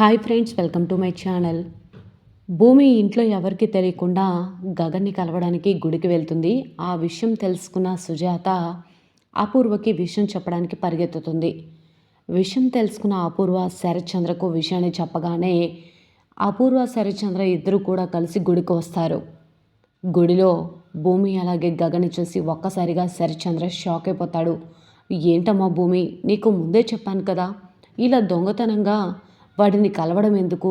Hi friends welcome to my channel. భూమి ఇంట్లో ఎవరికి తెలియకుండా గగన్ని కలవడానికి గుడికి వెళ్తుంది. ఆ విషయం తెలుసుకున్న సుజాత అపూర్వకి విషయం చెప్పడానికి పరిగెత్తుతుంది. విషయం తెలుసుకున్న అపూర్వ శరత్చంద్రకు విషయాన్ని చెప్పగానే అపూర్వ శరత్చంద్ర ఇద్దరు కూడా కలిసి గుడికి వస్తారు. గుడిలో భూమి అలాగే గగని చూసి ఒక్కసారిగా శరత్చంద్ర షాక్ అయిపోతాడు. ఏంటమ్మా భూమి నీకు ముందే చెప్పాను కదా ఇలా దొంగతనంగా వాడిని కలవడం ఎందుకు?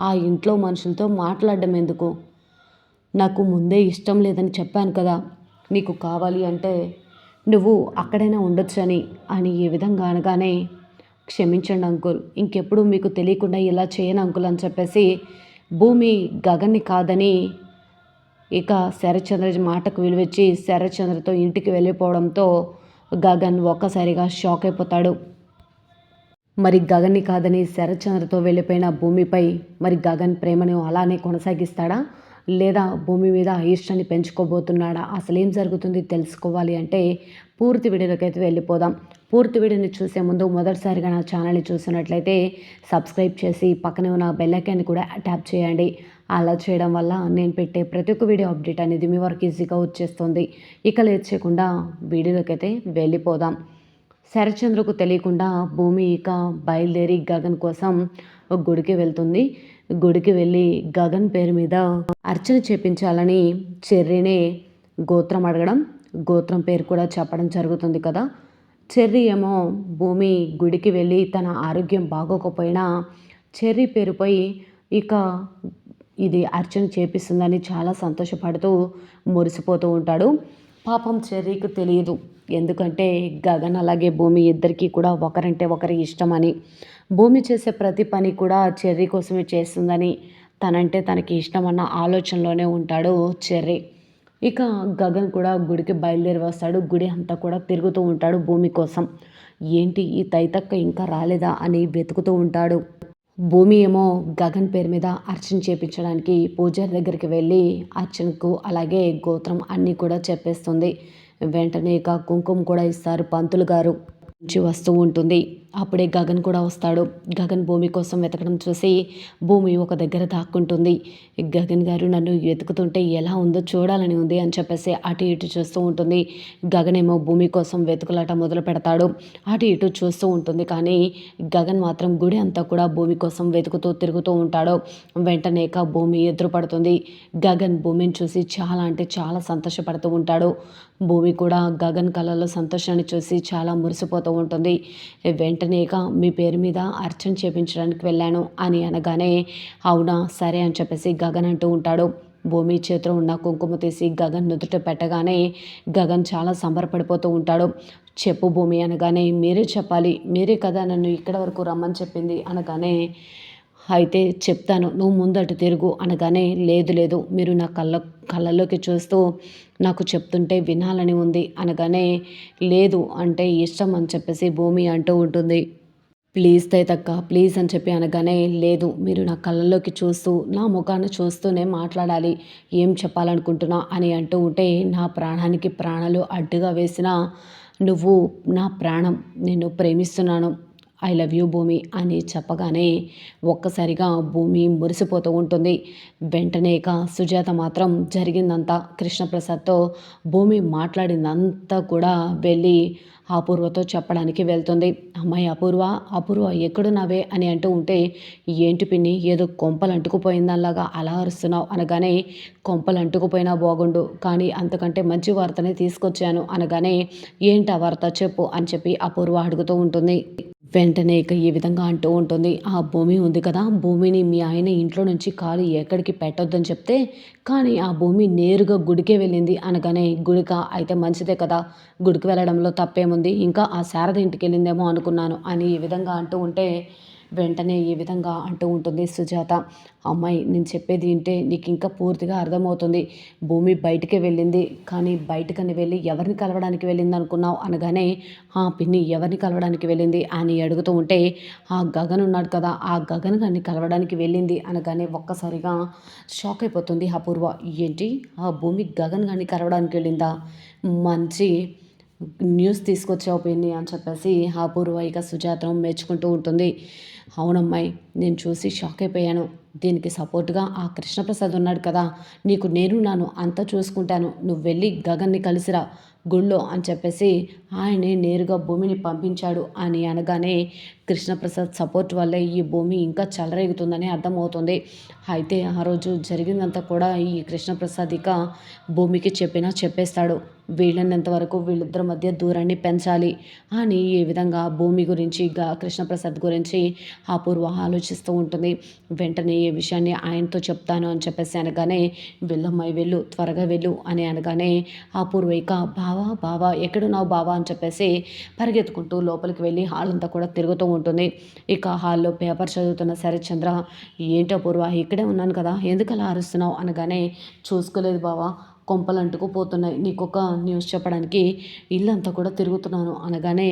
ఆ ఇంట్లో మనుషులతో మాట్లాడడం ఎందుకు? నాకు ముందే ఇష్టం లేదని చెప్పాను కదా. నీకు కావాలి అంటే నువ్వు అక్కడైనా ఉండొచ్చని అని ఈ విధంగా అనగానే క్షమించండి అంకుల్ ఇంకెప్పుడు మీకు తెలియకుండా ఇలా చేయను అంకుల్ అని చెప్పేసి భూమి గగన్ని కాదని ఇక శరత్చంద్ర మాటకు విలువచ్చి శరత్చంద్రతో ఇంటికి వెళ్ళిపోవడంతో గగన్ ఒక్కసారిగా షాక్ అయిపోతాడు. మరి గగన్ని కాదని శరత్చంద్రతో వెళ్ళిపోయిన భూమిపై మరి గగన్ ప్రేమను అలానే కొనసాగిస్తాడా? లేదా భూమి మీద ఇష్టాన్ని పెంచుకోబోతున్నాడా? అసలు ఏం జరుగుతుంది తెలుసుకోవాలి అంటే పూర్తి వీడియోలోకైతే వెళ్ళిపోదాం. పూర్తి వీడియోని చూసే ముందు మొదటిసారిగా నా ఛానల్ని చూసినట్లయితే సబ్స్క్రైబ్ చేసి పక్కనే ఉన్న బెల్లైకాన్ని కూడా ట్యాప్ చేయండి. అలా చేయడం వల్ల నేను పెట్టే ప్రతి ఒక్క వీడియో అప్డేట్ అనేది మీ వరకు ఈజీగా వచ్చేస్తుంది. ఇక లేట్ చేయకుండా వీడియోలోకి అయితే వెళ్ళిపోదాం. శరచంద్రకు తెలియకుండా భూమి ఇక బయలుదేరి గగన్ కోసం ఒక గుడికి వెళ్తుంది. గుడికి వెళ్ళి గగన్ పేరు మీద అర్చన చేపించాలని చెర్రీనే గోత్రం అడగడం గోత్రం పేరు కూడా చెప్పడం జరుగుతుంది కదా. చెర్రీ ఏమో భూమి గుడికి వెళ్ళి తన ఆరోగ్యం బాగోకపోయినా చెర్రీ పేరుపై ఇక ఇది అర్చన చేపిస్తుందని చాలా సంతోషపడుతూ మురిసిపోతూ ఉంటాడు. పాపం చెర్రీకి తెలియదు. ఎందుకంటే గగన్ అలాగే భూమి ఇద్దరికీ కూడా ఒకరంటే ఒకరి ఇష్టమని. భూమి చేసే ప్రతి పని కూడా చెర్రీ కోసమే చేస్తుందని తనంటే తనకి ఇష్టమన్న ఆలోచనలోనే ఉంటాడు చెర్రీ. ఇక గగన్ కూడా గుడికి బయలుదేరి వస్తాడు గుడి అంతా కూడా తిరుగుతూ ఉంటాడు భూమి కోసం. ఏంటి ఈ తైతక్క ఇంకా రాలేదా అని వెతుకుతూ ఉంటాడు. భూమి ఏమో గగన్ పేరు మీద అర్చన చేపించడానికి పూజారి దగ్గరికి వెళ్ళి అర్చనకు అలాగే గోత్రం అన్నీ కూడా చెప్పేస్తుంది. వెంటనే ఇక కుంకుమ కూడా ఇస్తారు పంతులు గారు నుంచి వస్తూ ఉంటుంది. అప్పుడే గగన్ కూడా వస్తాడు. గగన్ భూమి కోసం వెతకడం చూసి భూమి ఒక దగ్గర దాక్కుంటుంది. గగన్ గారు నన్ను వెతుకుతుంటే ఎలా ఉందో చూడాలని ఉంది అని చెప్పేసి అటు ఇటు చూస్తూ ఉంటుంది. గగన్ ఏమో భూమి కోసం వెతుకులాట మొదలు పెడతాడు. అటు ఇటు చూస్తూ ఉంటుంది కానీ గగన్ మాత్రం గుడి అంతా కూడా భూమి కోసం వెతుకుతూ తిరుగుతూ ఉంటాడు. వెంటనే భూమి ఎదురుపడుతుంది గగన్ భూమిని చూసి చాలా అంటే చాలా సంతోషపడుతూ ఉంటాడు. భూమి కూడా గగన్ కళలో సంతోషాన్ని చూసి చాలా మురిసిపోతూ ఉంటుంది. వెంటనే వెంటనే మీ పేరు మీద అర్చన చేపించడానికి వెళ్ళాను అని అనగానే అవునా సరే అని చెప్పేసి గగన్ అంటూ ఉంటాడు. భూమి చేతిలో ఉన్న కుంకుమ తీసి గగన్ నుదుట పెట్టగానే గగన్ చాలా సంబరపడిపోతూ ఉంటాడు. చెప్పు భూమి అనగానే మీరే చెప్పాలి మీరే కదా నన్ను ఇక్కడ వరకు రమ్మని చెప్పింది అనగానే అయితే చెప్తాను నువ్వు ముందటు తిరుగు అనగానే లేదు లేదు మీరు నా కళ్ళ కళ్ళల్లోకి చూస్తూ నాకు చెప్తుంటే వినాలని ఉంది అనగానే లేదు అంటే ఇష్టం అని చెప్పేసి భూమి అంటూ ఉంటుంది. ప్లీజ్ తైతక్క ప్లీజ్ అని చెప్పి అనగానే లేదు మీరు నా కళ్ళల్లోకి చూస్తూ నా ముఖాన్ని చూస్తూనే మాట్లాడాలి ఏం చెప్పాలనుకుంటున్నా అని అంటూ ఉంటే నా ప్రాణానికి ప్రాణాలు అడ్డుగా వేసిన నువ్వు నా ప్రాణం నేను ప్రేమిస్తున్నాను ఐ లవ్ యూ భూమి అని చెప్పగానే ఒక్కసారిగా భూమి మురిసిపోతూ ఉంటుంది. వెంటనే ఇక సుజాత మాత్రం జరిగిందంతా కృష్ణప్రసాద్తో భూమి మాట్లాడిందంతా కూడా వెళ్ళి అపూర్వతో చెప్పడానికి వెళ్తుంది. అమ్మాయి అపూర్వ అపూర్వ ఎక్కడున్నావే? అని అంటూ ఉంటే ఏంటి పిన్ని ఏదో కొంపలు అంటుకుపోయిందల్లాగా అలా అరుస్తున్నావు? అనగానే కొంపలు అంటుకుపోయినా బాగుండు కానీ అంతకంటే మంచి వార్తనే తీసుకొచ్చాను. అనగానే ఏంటి ఆ వార్త? చెప్పు అని చెప్పి అపూర్వ అడుగుతూ ఉంటుంది. వెంటనే ఇక ఈ విధంగా అంటూ ఉంటుంది. ఆ భూమి ఉంది కదా భూమిని మీ ఆయన ఇంట్లో నుంచి కాలు ఎక్కడికి పెట్టొద్దని చెప్తే కానీ ఆ భూమి నేరుగా గుడికే వెళ్ళింది అనగానే గుడిక అయితే మంచిదే కదా గుడికి వెళ్ళడంలో తప్పేముంది? ఇంకా ఆ శారద ఇంటికి వెళ్ళిందేమో అనుకున్నాను అని ఈ విధంగా అంటూ ఉంటే వెంటనే ఈ విధంగా అంటూ ఉంటుంది సుజాత. అమ్మాయి నేను చెప్పేది వింటే నీకు ఇంకా పూర్తిగా అర్థమవుతుంది. భూమి బయటికి వెళ్ళింది కానీ బయటకని వెళ్ళి ఎవరిని కలవడానికి వెళ్ళింది అనుకున్నావు అనగానే ఆ పిన్ని ఎవరిని కలవడానికి వెళ్ళింది అని అడుగుతూ ఉంటే ఆ గగన్ ఉన్నాడు కదా ఆ గగన్ గారిని కలవడానికి వెళ్ళింది అనగానే ఒక్కసారిగా షాక్ అయిపోతుంది అపూర్వ. ఏంటి? ఆ భూమి గగన్ గారిని కలవడానికి వెళ్ళిందా? మంచి న్యూస్ తీసుకొచ్చావు పిన్ని అని చెప్పేసి అపూర్వ ఇక సుజాతం మెచ్చుకుంటూ ఉంటుంది. అవునమ్మాయి నేను చూసి షాక్ అయిపోయాను. దీనికి సపోర్ట్గా ఆ కృష్ణప్రసాద్ ఉన్నాడు కదా. నీకు నేను నాను అంతా చూసుకుంటాను. నువ్వు వెళ్ళి గగన్ని కలిసిరా గుళ్ళో అని చెప్పేసి ఆయనే నేరుగా భూమిని పంపించాడు అని అనగానే కృష్ణప్రసాద్ సపోర్ట్ వల్లే ఈ భూమి ఇంకా చెలరేగుతుందని అర్థమవుతుంది. అయితే ఆ రోజు జరిగిందంతా కూడా ఈ కృష్ణప్రసాద్ ఇక భూమికి చెప్పినా చెప్పేస్తాడు. వీళ్ళన్నంత వరకు వీళ్ళిద్దరి మధ్య దూరాన్ని పెంచాలి. అని ఈ విధంగా భూమి గురించి గా కృష్ణప్రసాద్ గురించి అపూర్వ ఆలోచిస్తూ ఉంటుంది. వెంటనే ఈ విషయాన్ని ఆయనతో చెప్తాను అని చెప్పేసి అనగానే వెళ్ళమ్మాయి వెళ్ళు త్వరగా వెళ్ళు అని అనగానే అపూర్వ ఇక బావా బావా ఎక్కడున్నావు బావా అని చెప్పేసి పరిగెత్తుకుంటూ లోపలికి వెళ్ళి హాల్ అంతా కూడా తిరుగుతూ ఉంటుంది. ఇక హాల్లో పేపర్ చదువుతున్న శరత్చంద్ర ఏంటో పూర్వ ఇక్కడే ఉన్నాను కదా ఎందుకు అలా అరుస్తున్నావు? అనగానే చూసుకోలేదు బావా కొంపలు అంటుకుపోతున్నాయి నీకు ఒక న్యూస్ చెప్పడానికి ఇల్లంతా కూడా తిరుగుతున్నాను అనగానే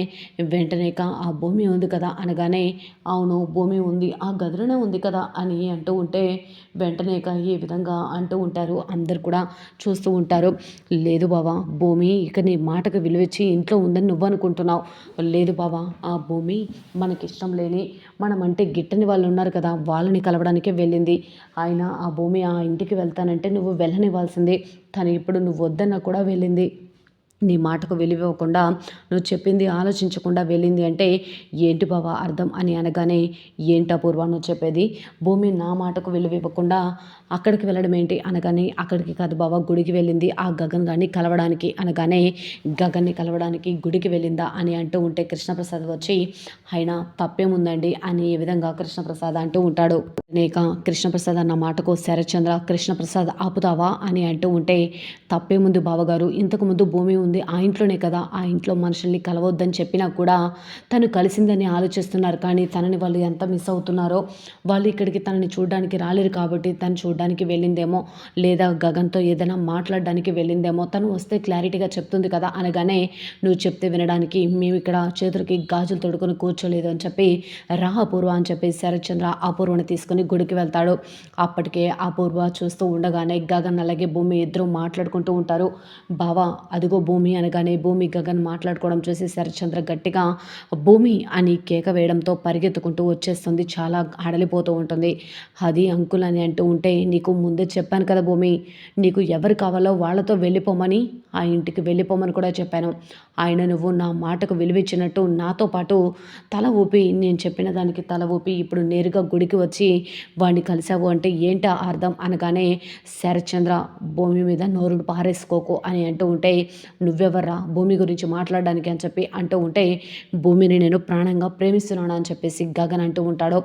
వెంటనే ఆ భూమి ఉంది కదా? అనగానే అవును భూమి ఉంది ఆ గదిలోనే ఉంది కదా? అని అంటూ ఉంటే వెంటనే ఏ ఈ విధంగా? అంటూ ఉంటారు. అందరు కూడా చూస్తూ ఉంటారు. లేదు బావా భూమి ఇక నీ మాటకు విలువిచ్చి ఇంట్లో ఉందని నువ్వు అనుకుంటున్నావు లేదు బావా ఆ భూమి మనకి ఇష్టం లేని మనం అంటే గిట్టని వాళ్ళు ఉన్నారు కదా వాళ్ళని కలవడానికే వెళ్ళింది. ఆయన ఆ భూమి ఆ ఇంటికి వెళ్తానంటే నువ్వు వెళ్ళనివ్వాల్సిందే. తను ఇప్పుడు నువ్వు వద్దన్నా కూడా వెళ్ళింది. నీ మాటకు విలువివ్వకుండా నువ్వు చెప్పింది ఆలోచించకుండా వెళ్ళింది అంటే ఏంటి బావా అర్థం అని అనగానే ఏంటి అపూర్వ? నువ్వు చెప్పేది భూమి నా మాటకు విలువివ్వకుండా అక్కడికి వెళ్ళడం ఏంటి? అనగానే అక్కడికి కాదు బావా గుడికి వెళ్ళింది ఆ గగన్ గారిని కలవడానికి. అనగానే గగన్ని కలవడానికి గుడికి వెళ్ళిందా? అని అంటూ ఉంటే కృష్ణప్రసాద్ వచ్చి అయినా తప్పేముందండి? అని ఈ విధంగా కృష్ణప్రసాద్ అంటూ ఉంటాడు. అనేక కృష్ణప్రసాద్ అన్న మాటకు శరత్చంద్ర కృష్ణప్రసాద్ ఆపుతావా? అని అంటూ ఉంటే తప్పేముంది బావగారు ఇంతకుముందు భూమి ఉంది ఆ ఇంట్లోనే కదా ఆ ఇంట్లో మనుషుల్ని కలవద్దని చెప్పినా కూడా తను కలిసిందని ఆలోచిస్తున్నారు. కానీ తనని వాళ్ళు ఎంత మిస్ అవుతున్నారో వాళ్ళు ఇక్కడికి తనని చూడడానికి రాలేరు కాబట్టి తను చూడడానికి వెళ్ళిందేమో లేదా గగన్తో ఏదైనా మాట్లాడడానికి వెళ్ళిందేమో తను వస్తే క్లారిటీగా చెప్తుంది కదా అనగానే నువ్వు చెప్తే వినడానికి మేము ఇక్కడ చేతులకి గాజులు తొడుకొని కూర్చోలేదు అని చెప్పి రా అపూర్వ అని చెప్పి శరత్చంద్ర అపూర్వని తీసుకుని గుడికి వెళ్తాడు. అప్పటికే అపూర్వ చూస్తూ ఉండగానే గగన్ అలాగే భూమి ఇద్దరు మాట్లాడుకుంటూ ఉంటారు. బావా అదిగో భూమి భూమి అనగానే భూమి గగన్ మాట్లాడుకోవడం చూసి శరత్చంద్ర గట్టిగా భూమి అని కేక వేయడంతో పరిగెత్తుకుంటూ వచ్చేస్తుంది. చాలా ఆడలిపోతూ ఉంటుంది. అది అంకుల్ అని అంటూ ఉంటే నీకు ముందే చెప్పాను కదా భూమి నీకు ఎవరు కావాలో వాళ్ళతో వెళ్ళిపోమని ఆ ఇంటికి వెళ్ళిపోమని కూడా చెప్పాను. ఆయన నువ్వు నా మాటకు విలువిచ్చినట్టు నాతో పాటు తల ఊపి నేను చెప్పిన దానికి తల ఊపి ఇప్పుడు నేరుగా గుడికి వచ్చి వాడిని కలిసావు అంటే ఏంటా అర్థం? అనగానే శరత్చంద్ర భూమి మీద నోరుడు పారేసుకోకు అని అంటూ ఉంటే నువ్వెవర్రా? భూమి గురించి మాట్లాడడానికి అని చెప్పి అంటూ ఉంటే భూమిని నేను ప్రాణంగా ప్రేమిస్తున్నాను అని చెప్పేసి గగన్ అంటూ ఉంటాడు.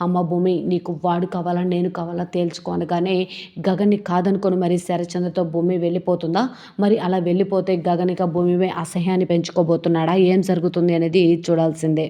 అమ్మ భూమి నీకు వాడు కావాలా నేను కావాలా తేల్చుకో అనగానే గగన్ని కాదనుకొని మరి శరచంద్రతో భూమి వెళ్ళిపోతుందా? మరి అలా వెళ్ళిపోతే గగనిక భూమి అసహ్యాన్ని పెంచుకోబోతున్నాడా? ఏం జరుగుతుంది అనేది చూడాల్సిందే.